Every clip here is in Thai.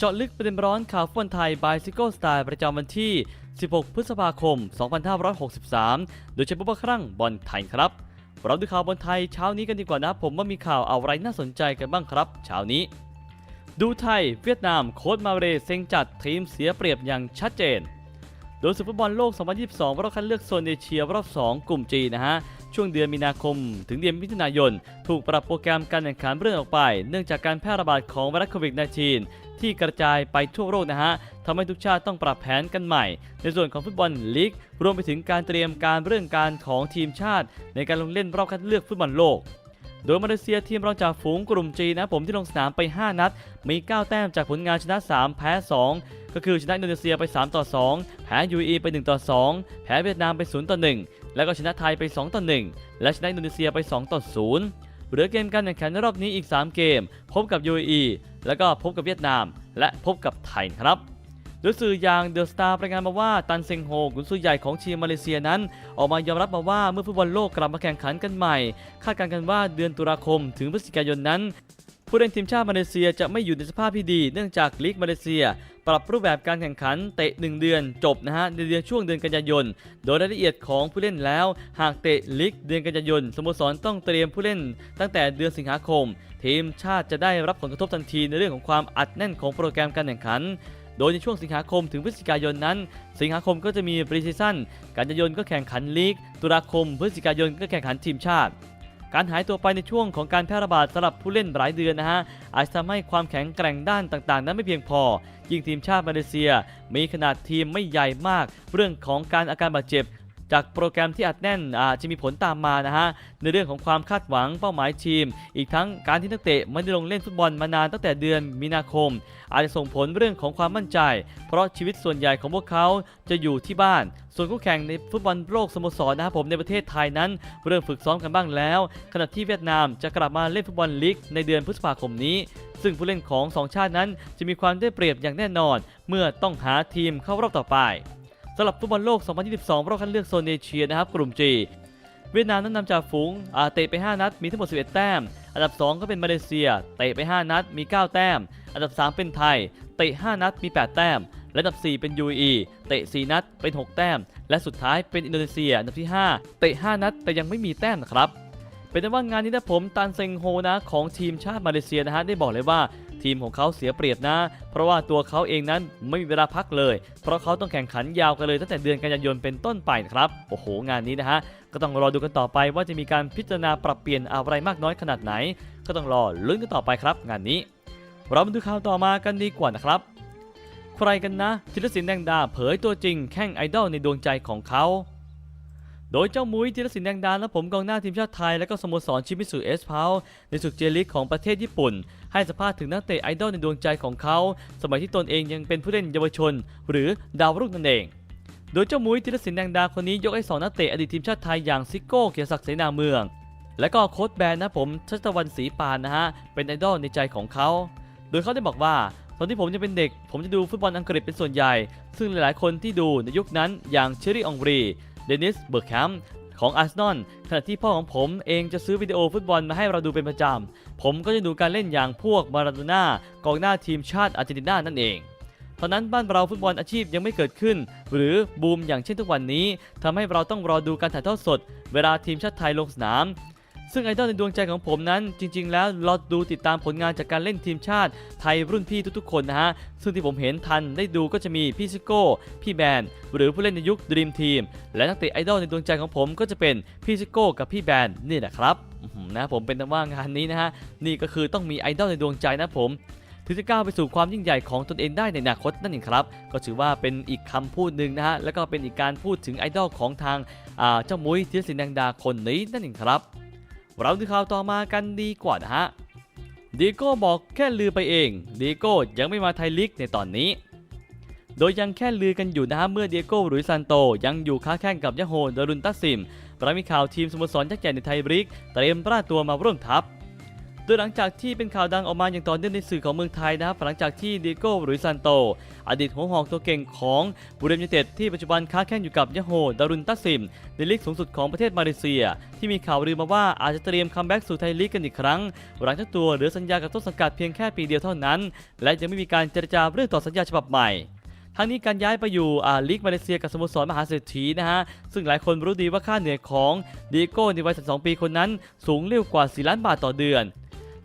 เจาะลึกประเด็นร้อนข่าวฟุตบอลไทย Bicycle Style ประจำวันที่ 16 พฤษภาคม 2563 โดยเฉพาะครั้งบอลไทยครับ เราดูข่าวบอลไทยเช้านี้กันดีกว่านะ ผมว่ามีข่าวอะไรน่าสนใจกันบ้างครับ เช้านี้ ดูไทย เวียดนาม โค้ชมาเรเซ็งจัดทีมเสียเปรียบอย่างชัดเจน โดยศึกฟุตบอลโลก 2022 รอบคัดเลือกโซนเอเชียรอบ 2 กลุ่มจีนะฮะช่วงเดือนมีนาคม ถึงเดือนมิถุนายน ถูกปรับโปรแกรมการแข่งขันเลื่อนออกไป เนื่องจากการแพร่ระบาดของไวรัสโควิด -19 ที่กระจายไปทั่วโลกนะฮะทำให้ทุกชาติต้องปรับแผนกันใหม่ ในส่วนของฟุตบอลลีก รวมไปถึงการเตรียมการเรื่องการของทีมชาติ ในการลงเล่นรอบคัดเลือกฟุตบอลโลก โดยมาเลเซียทีมรองจากฝูงกลุ่มจีนะผมที่ลงสนามไป 5 นัด มี 9 แต้มจากผลงานชนะ 3 แพ้ 2 ก็คือชนะอินโดนีเซียไป 3 ต่อ 2 แพ้ยูเอไป 1 ต่อ 2 แพ้เวียดนามไป 0 ต่อ 1 แล้วก็ชนะไทยไป 2 ต่อ 1 และชนะอินโดนีเซียไป 2 ต่อ 0 เหลือเกมการแข่งขันในรอบนี้อีก 3 เกม พบกับ UAE แล้วก็พบกับเวียดนาม และพบกับไทยครับโดยสื่ออย่างเดอะสตาร์รายงานมาว่าตันเซงโฮกุนซือใหญ่ของทีมมาเลเซียนั้น ออกมายอมรับมาว่าเมื่อฟุตบอลโลกกลับมาแข่งขันกันใหม่ คาดการณ์กันว่าเดือนตุลาคมถึงพฤศจิกายนนั้น ผู้เล่นทีมชาติมาเลเซียจะไม่อยู่ในสภาพที่ดี เนื่องจากลีกมาเลเซีย ปรับรูปแบบการแข่งขันเตะ 1 เดือนจบนะฮะในเดือนช่วงเดือนกันยายน โดยรายละเอียดของผู้เล่นแล้ว หากเตะลีกเดือนกันยายนสโมสรต้องเตรียมผู้เล่น ตั้งแต่เดือนสิงหาคม ทีมชาติจะได้รับผลกระทบทันทีในเรื่องของความอัดแน่นของโปรแกรมการแข่งขันโดยในช่วงสิงหาคมถึงพฤศจิกายนนั้น สิงหาคมก็จะมีปรีซีซั่น กันยายนก็แข่งขันลีก ตุลาคม พฤศจิกายนก็แข่งขันทีมชาติ การหายตัวไปในช่วงของการแพร่ระบาดสำหรับผู้เล่นหลายเดือนนะฮะอาจจะทำให้ความแข็งแกร่งด้านต่างๆ นั้นไม่เพียงพอ ยิ่งทีมชาติมาเลเซีย มีขนาดทีมไม่ใหญ่มาก เรื่องของการอาการบาดเจ็บ จากโปรแกรมที่อัดแน่นอาจจะมีผลตามมานะฮะในเรื่องของความคาดหวังเป้าหมายทีม อีกทั้งการที่นักเตะไม่ได้ลงเล่นฟุตบอลมานานตั้งแต่เดือนมีนาคม อาจจะส่งผลเรื่องของความมั่นใจ เพราะชีวิตส่วนใหญ่ของพวกเขาจะอยู่ที่บ้าน ส่วนคู่แข่งในฟุตบอลโลกสโมสรนะครับผมในประเทศไทยนั้น เริ่มฝึกซ้อมกันบ้างแล้ว ขณะที่เวียดนามจะกลับมาเล่นฟุตบอลลีกในเดือนพฤษภาคมนี้ซึ่งผู้เล่นของสองชาตินั้นจะมีความได้เปรียบอย่างแน่นอน เมื่อต้องหาทีมเข้ารอบต่อไป สำหรับฟุตบอลโลก 2022 รอบคัดเลือกโซนเอเชียนะครับ กลุ่ม G เวียดนามนั้นนำจากฝูงอาเตะไป 5 นัด มีทั้งหมด 11 แต้ม อันดับ 2 ก็เป็นมาเลเซีย เตะไป 5 นัด มี 9 แต้ม อันดับ 3 เป็นไทย เตะ 5 นัด มี 8 แต้ม และอันดับ 4 เป็น UAE เตะ 4 นัด เป็น 6 แต้ม และสุดท้ายเป็นอินโดนีเซีย อันดับที่ 5 เตะ 5 นัด แต่ยังไม่มีแต้มนะครับ เป็นแต่ว่างานนี้นะผมตันเซงโฮนะของทีมชาติมาเลเซียนะฮะได้บอกเลยว่าทีมของเขาเสียเปรียบนะ เพราะว่าตัวเขาเองนั้นไม่มีเวลาพักเลย เพราะเขาต้องแข่งขันยาวกันเลยตั้งแต่เดือนกันยายนเป็นต้นไปครับโอ้โหงานนี้นะฮะก็ต้องรอดูกันต่อไปว่าจะมีการพิจารณาปรับเปลี่ยนอะไรมากน้อยขนาดไหน ก็ต้องรอลุ้นกันต่อไปครับ งานนี้ เรามาดูข่าวต่อมากันดีกว่านะครับ ใครกันนะธีรศิลป์แดงดาเผยตัวจริงแข้งไอดอลในดวงใจของเขา โดยเจ้ามุ้ยธีรศิลป์แดงดาและผมกองหน้าทีมชาติไทย และก็สโมสรชิมิสุเอสพาวในศึกเจลิกของประเทศญี่ปุ่น ให้สัมภาษณ์ถึงนักเตะไอดอลในดวงใจของเขา สมัยที่ตนเองยังเป็นผู้เล่นเยาวชน หรือดาวรุ่งนั่นเอง โดยเจ้ามุ้ยธีรศิลป์แดงดาคนนี้ยกให้สองนักเตะอดีตทีมชาติไทยอย่างซิโก้เกียรติศักดิ์เสนาเมือง และก็โค้ชแบนนะผมชัชตะวันศรีปานนะฮะเป็นไอดอลในใจของเขาโดยเขาได้บอกว่าตอนที่ผมยังเป็นเด็ก ผมจะดูฟุตบอลอังกฤษเป็นส่วนใหญ่ ซึ่งหลายๆ คนที่ดูในยุคนั้นอย่างเชอรี่อองรี เดนิส เบิร์กแคมป์ของอาร์เซนอลขณะที่พ่อของผมเองจะซื้อวิดีโอฟุตบอลมาให้เราดูเป็นประจำ ผมก็จะดูการเล่นอย่างพวกมาราโดน่ากองหน้าทีมชาติอาร์เจนตินานั่นเองตอนนั้นบ้านเราฟุตบอลอาชีพยังไม่เกิดขึ้น หรือบูมอย่างเช่นทุกวันนี้ทำให้เราต้องรอดูการถ่ายทอดสด เวลาทีมชาติไทยลงสนาม ซึ่งไอดอลในดวงใจของผมนั้น จริง ๆ แล้วเราดูติดตามผลงานจากการเล่นทีมชาติไทยรุ่นพี่ทุกๆ คนนะฮะ ซึ่งที่ผมเห็นทันได้ดูก็จะมีพี่ซิโก้ พี่แบน หรือผู้เล่นในยุคด e มทีมและนักเตะไอดอลในดวงใจของผมก็จะเป็นพี่ซิโก้กับพี่แบนนี่แหละครับนะผมเป็นต่ว่างานนี้นะฮะนี่ก็คือต้องมีไอดอลในดวงใจนะผมถึงจะก้าวไปสู่ความยิ่งใหญ่ของตนเองได้ในอนาคตนั่นเองครับ ก็ถือว่าเป็นอีกคำพูดหนึ่งนะฮะ แล้วก็เป็นอีกการพูดถึงไอดอลของทางเจ้ามุ้ยธีรศิลป์แดงดาคนนี้นั่นเองครับ เราดูข่าวต่อมากันดีกว่านะฮะดีโก้บอกแค่ลือไปเองดีโก้ยังไม่มาไทยลีกในตอนนี้ โดยยังแค่ลือกันอยู่นะฮะเมื่อเดียโก้หรือซันโต ยังอยู่ค้าแข่งกับยาโฮดารุนตัสซิมเรามีข่าวทีมสโมสรยักษ์ใหญ่ในไทยลีกเตรียมปราตัวมาร่วมทัพ ดยหลังจากที่เป็นข่าวดังออกมาอย่างต่อเนื่องในสื่อของเมืองไทยนะครับหลังจากที่ดิโก้หรือซันโต อดีตหัวหอกตัวเก่งของบุรีรัมย์ยูไนเต็ดที่ปัจจุบันค้าแข่งอยู่กับยะโฮดารุนตัสซิมในลีกสูงสุดของประเทศมาเลเซีย ที่มีข่าวลือมาว่าอาจจะเตรียมคัมแบ็กสู่ไทยลีกกันอีกครั้ง หลังจากตัวเหลือสัญญากับต้นสังกัดเพียงแค่ปีเดียวเท่านั้น และยังไม่มีการเจรจาเรื่องต่อสัญญาฉบับใหม่ทั้งนี้การย้ายไปอยู่อาลีกมาเลเซียกับสโมสรมหาเศรษฐีนะฮะ ซึ่งหลายคนรู้ดีว่าค่าเหนื่อยของดีโก้ในวัย 32 ปีคนนั้นสูงเร็วกว่า 4 ล้านบาทต่อเดือน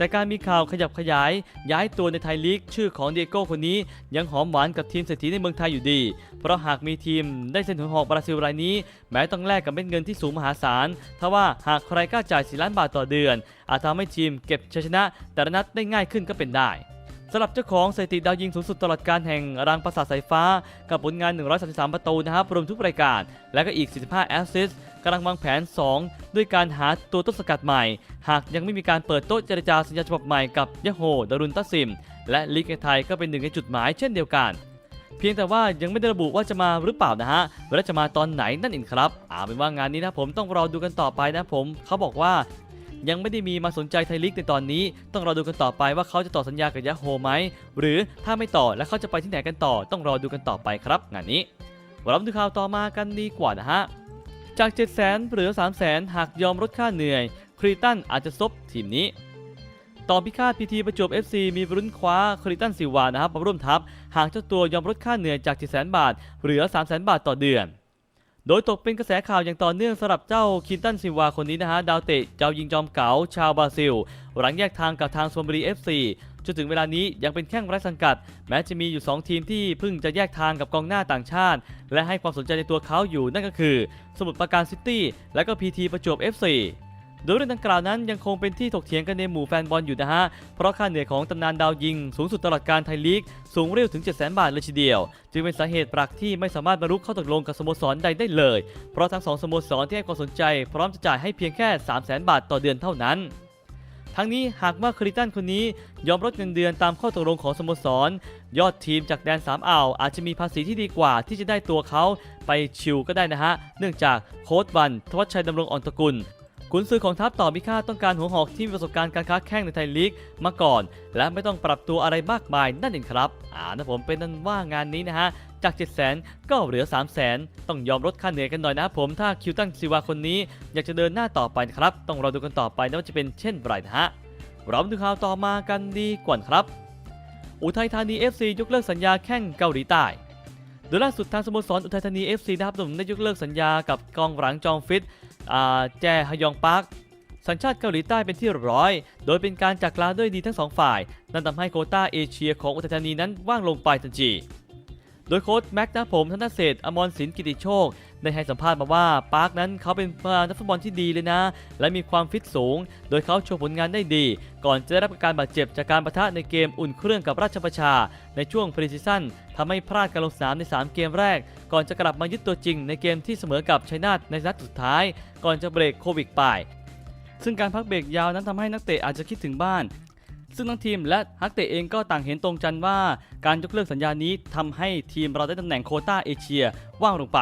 แต่การมีข่าวขยับขยาย ย้ายตัวในไทยลีก ชื่อของเดียโก้คนนี้ ยังหอมหวานกับทีมเศรษฐีในเมืองไทยอยู่ดี เพราะหากมีทีมได้เซ็นหัวหอกบราซิลรายนี้ แม้ต้องแลกกับเม็ดเงินที่สูงมหาศาลทว่าหากใครกล้าจ่ายสี่ล้านบาทต่อเดือน อาจทำให้ทีมเก็บชัยชนะ แต่ละนัดได้ง่ายขึ้นก็เป็นได้ สำหรับเจ้าของสถิติดาวยิงสูงสุดตลอดการแห่งรางประสาทสายฟ้า กับผลงาน 133 ประตูนะครับรวมทุกรายการ และก็อีก 45 แอสซิสต์กำลังวางแผน 2 ด้วยการหาตัวต้นสกัดใหม่ หากยังไม่มีการเปิดโต๊ะเจรจาสัญญาฉบับใหม่กับยะโฮดารุนตัสซิม และลีกไทยก็เป็นหนึ่งในจุดหมายเช่นเดียวกัน เพียงแต่ว่ายังไม่ได้ระบุว่าจะมาหรือเปล่านะฮะและจะมาตอนไหนนั่นเองครับอาเป็นว่างานนี้นะผมต้องรอดูกันต่อไปนะผม เขาบอกว่า ยังไม่ได้มีมาสนใจไทยลีกในตอนนี้ ต้องรอดูกันต่อไปว่าเขาจะต่อสัญญากับยะโฮไหม หรือถ้าไม่ต่อแล้วเขาจะไปที่ไหนกันต่อ ต้องรอดูกันต่อไปครับงานนี้เราดูข่าวต่อมากันดีกว่านะฮะ จาก 7 0 0 0 0 0หลือ 3 0 0 0 0 0 หากยอมลดค่าเหนื่อย ครีตันอาจจะซบทีมนี้ ต่อพิฆาตพีทีประจวบ FC มีรุ้นคว้าคริตันซิวานะครับมาร่วมทัพ หากเจ้าตัวยอมลดค่าเหนื่อยจาก 7 0 0 0 0 0 บาท เหลือ 3 0 0 0 0 0 บาทต่อเดือน โดยตกเป็นกระแสข่าวอย่างต่อเนื่องสำหรับเจ้าคินตันซิวาคนนี้นะฮะ ดาวเตะเจ้ายิงจอมเก๋าชาวบราซิล หลังแยกทางกับทางสวนบรีเอฟซีจนถึงเวลานี้ยังเป็นแข้งไร้สังกัด แม้จะมีอยู่ 2 ทีมที่เพิ่งจะแยกทางกับกองหน้าต่างชาติ และให้ความสนใจในตัวเขาอยู่นั่นก็คือ สมุทรปราการซิตี้และก็พีทีประจวบ FC โดยเรื่องดังกล่าวนั้นยังคงเป็นที่ถกเถียงกันในหมู่แฟนบอลอยู่นะฮะ เพราะค่าเหนื่อยของตำนานดาวยิง สูงสุดตลอดการไทยลีก สูงเร็วถึง 700,000 บาทเลยทีเดียว จึงเป็นสาเหตุปรักที่ไม่สามารถบรรลุข้อตกลงกับสโมสรใดได้เลย เพราะทั้งสองสโมสรที่ให้ความสนใจ พร้อมจะจ่ายให้เพียงแค่ 300,000 บาทต่อเดือนเท่านั้นทั้งนี้หากว่าคริตันคนนี้ยอมลดเงินเดือนตามข้อตกลงของสโมสร ยอดทีมจากแดนสามอ่าว อาจจะมีภาษีที่ดีกว่าที่จะได้ตัวเขาไปชิวก็ได้นะฮะ เนื่องจากโค้ดวันทวัชชัยดำรงอ่อนตะกุล กุนซือของทัพต่อพิฆาต้องการหัวหอกที่มีประสบการณ์การค้าแข่งในไทยลีกมาก่อน และไม่ต้องปรับตัวอะไรมากมายนั่นเองครับอ่านะผมเป็นนั้นว่างานนี้นะฮะจาก 7 0 0 0 0 0 ก็เหลือ 3 0 0 0 0 0 ต้องยอมลดค่าเหนื่อยกันหน่อยนะครับผม ถ้าคิวตันซิวาคนนี้ อยากจะเดินหน้าต่อไปนะครับ ต้องรอดูกันต่อไปนะว่าจะเป็นเช่นไรนะฮะ เรามาดูข่าวต่อมากันดีกว่าครับ อุทัยธานี FC ยกเลิกสัญญาแข่งเกาหลีใต้ โดยล่าสุดทางสโมสรอุทัยธานี FC นะครับผมได้ยกเลิกสัญญากับกองหลังจองฟิต แจฮยองปักสัญชาติเกาหลีใต้เป็นที่เรียบร้อย โดยเป็นการจากลาด้วยดีทั้งสองฝ่าย นั่นทำให้โคต้าเอเชียของอุทัยธานีนั้นว่างลงไปทันที โดยโค้ชแม็กนะผมธนเศษอมรศิลป์กิติโชค ได้ให้สัมภาษณ์มาว่าปาร์คนั้นเขาเป็นนักฟุตบอลที่ดีเลยนะ และมีความฟิตสูง โดยเขาโชว์ผลงานได้ดี ก่อนจะได้รับการบาดเจ็บจากการปะทะในเกมอุ่นเครื่องกับราชประชา ในช่วงพรีซีซั่นทำให้พลาดการลงสนามใน 3 เกมแรก ก่อนจะกลับมายึดตัวจริงในเกมที่เสมอกับชัยนาทในนัดสุดท้าย ก่อนจะเบรกโควิดไป ซึ่งการพักเบรกยาวนั้นทำให้นักเตะอาจจะคิดถึงบ้านซึ่งทั้งทีมและนักเตะเองก็ต่างเห็นตรงกันว่า การยกเลิกสัญญานี้ทำให้ทีมเราได้ตำแหน่งโคต้าเอเชียว่างลงไป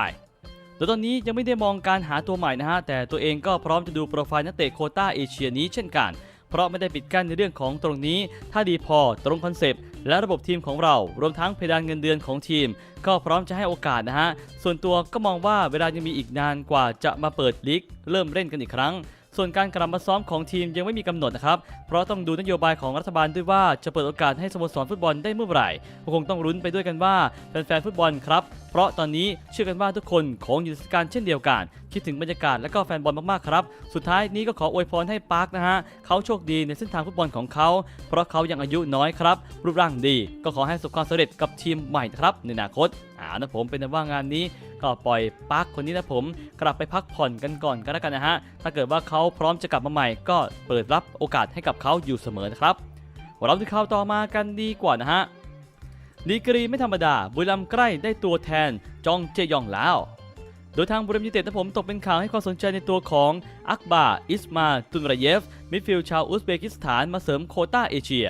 โดยตอนนี้ยังไม่ได้มองการหาตัวใหม่นะฮะ แต่ตัวเองก็พร้อมจะดูโปรไฟล์นักเตะโคต้าเอเชียนี้เช่นกัน เพราะไม่ได้ปิดกั้นในเรื่องของตรงนี้ ถ้าดีพอตรงคอนเซปต์และระบบทีมของเรา รวมทั้งเพดานเงินเดือนของทีม ก็พร้อมจะให้โอกาสนะฮะ ส่วนตัวก็มองว่าเวลายังมีอีกนานกว่าจะมาเปิดลีกเริ่มเล่นกันอีกครั้ง ส่วนการกลับมาซ้อมของทีมยังไม่มีกำหนดนะครับ เพราะต้องดูนโยบายของรัฐบาลด้วยว่าจะเปิดโอกาสให้สโมสรฟุตบอลได้เมื่อไหร่ก็คงต้องรุ้นไปด้วยกันว่าแฟนๆฟุตบอลครับ เพราะตอนนี้เชื่อกันว่าทุกคนคงอยู่ในสถานการณ์เช่นเดียวกัน คิดถึงบรรยากาศและก็แฟนบอลมากๆครับ สุดท้ายนี้ก็ขออวยพรให้ปาร์คนะฮะเขาโชคดีในเส้นทางฟุตบอลของเขา เพราะเขายังอายุน้อยครับ รูปร่างดี ก็ขอให้ประสบความสำเร็จกับทีมใหม่ครับในอนาคตอ่านะผมเป็นว่างานนี้ ก็ปล่อยปาร์คนนี้นะผม กลับไปพักผ่อนกันก่อนก็แล้วกันนะฮะ ถ้าเกิดว่าเขาพร้อมจะกลับมาใหม่ ก็เปิดรับโอกาสให้กับเขาอยู่เสมอนะครับเราดูข่าวต่อมากันดีกว่านะฮะดีกรีไม่ธรรมดา บุรีรัมย์ใกล้ได้ตัวแทนจองเจยองแล้ว โดยทางบุรีรัมย์ยูเต็ดนะผมตกเป็นข่าวให้ความสนใจในตัวของอักบาอิสมาตุนราเยฟ มิดฟิลด์ชาวอุซเบกิสถานมาเสริมโคต้าเอเชีย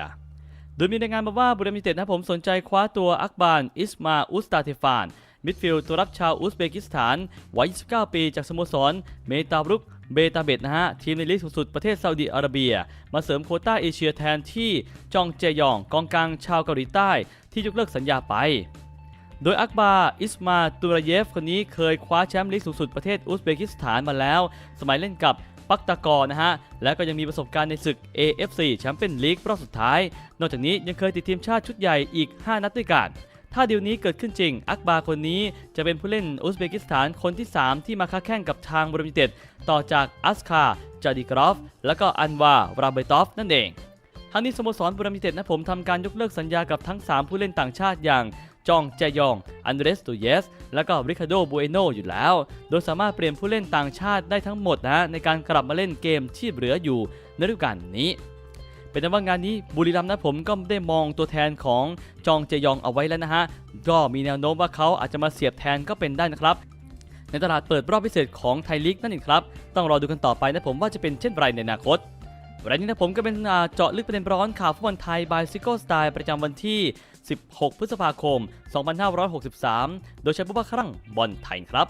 โดยมีรายงานมาว่าบุรีรัมย์ยูเต็ดนะผมสนใจคว้าตัวอักบานอิสมาอุสตาเทฟาน มิดฟิลด์ตัวรับชาวอุซเบกิสถานวัย 29 ปีจากสโมสร เมตาบรุกเบตาเบตนะฮะ ทีมในลีกสูงสุดประเทศซาอุดิอาระเบีย มาเสริมโคต้าเอเชียแทนที่จองเจยอง กองกลางชาวเกาหลีใต้ ที่ยกเลิกสัญญาไป โดยอักบาอิสมาตูรเยฟคนนี้เคยคว้าแชมป์ลีกสูงสุดประเทศอุซเบกิสถานมาแล้ว สมัยเล่นกับปักตากอนะฮะ และก็ยังมีประสบการณ์ในศึก AFC แชมเปี้ยนลีกรอบสุดท้าย นอกจากนี้ยังเคยติดทีมชาติชุดใหญ่อีก 5 นัดด้วยกัน ถ้าดีลนี้เกิดขึ้นจริง อักบาคนนี้จะเป็นผู้เล่นอุซเบกิสถานคนที่ 3 ที่มาค้าแข่งกับทางบรมิเต็ดต่อจากอัสคาจาดิกรอฟ และก็อันวาราเบตอฟนั่นเองทั้งนี้สโมสรบรมิเต็ดนะผมทำการยกเลิกสัญญากับทั้ง 3 ผู้เล่นต่างชาติอย่างจองแจยอง อันเดรสตูเยส และก็ริคาโดบูเอโนอยู่แล้ว โดยสามารถเปลี่ยนผู้เล่นต่างชาติได้ทั้งหมดนะในการกลับมาเล่นเกมที่เหลืออยู่ในฤดูกาลนี้ เป็นแต่ว่างานนี้บุรีรัมย์นะผมก็ได้มองตัวแทนของจองเจยองเอาไว้แล้วนะฮะก็มีแนวโน้มว่าเขาอาจจะมาเสียบแทนก็เป็นได้นะครับในตลาดเปิดรอบพิเศษของไทยลีกนั่นเองครับ ต้องรอดูกันต่อไปนะผมว่าจะเป็นเช่นไรในอนาคตวันนี้นะผมก็เป็นเจาะลึกประเด็นร้อนข่าวฟุตบอลไทยบายซิโก้สไตล์ประจำวันที่ 16 พฤษภาคม 2563 โดยใช้ผู้บังคับบอลไทยครับ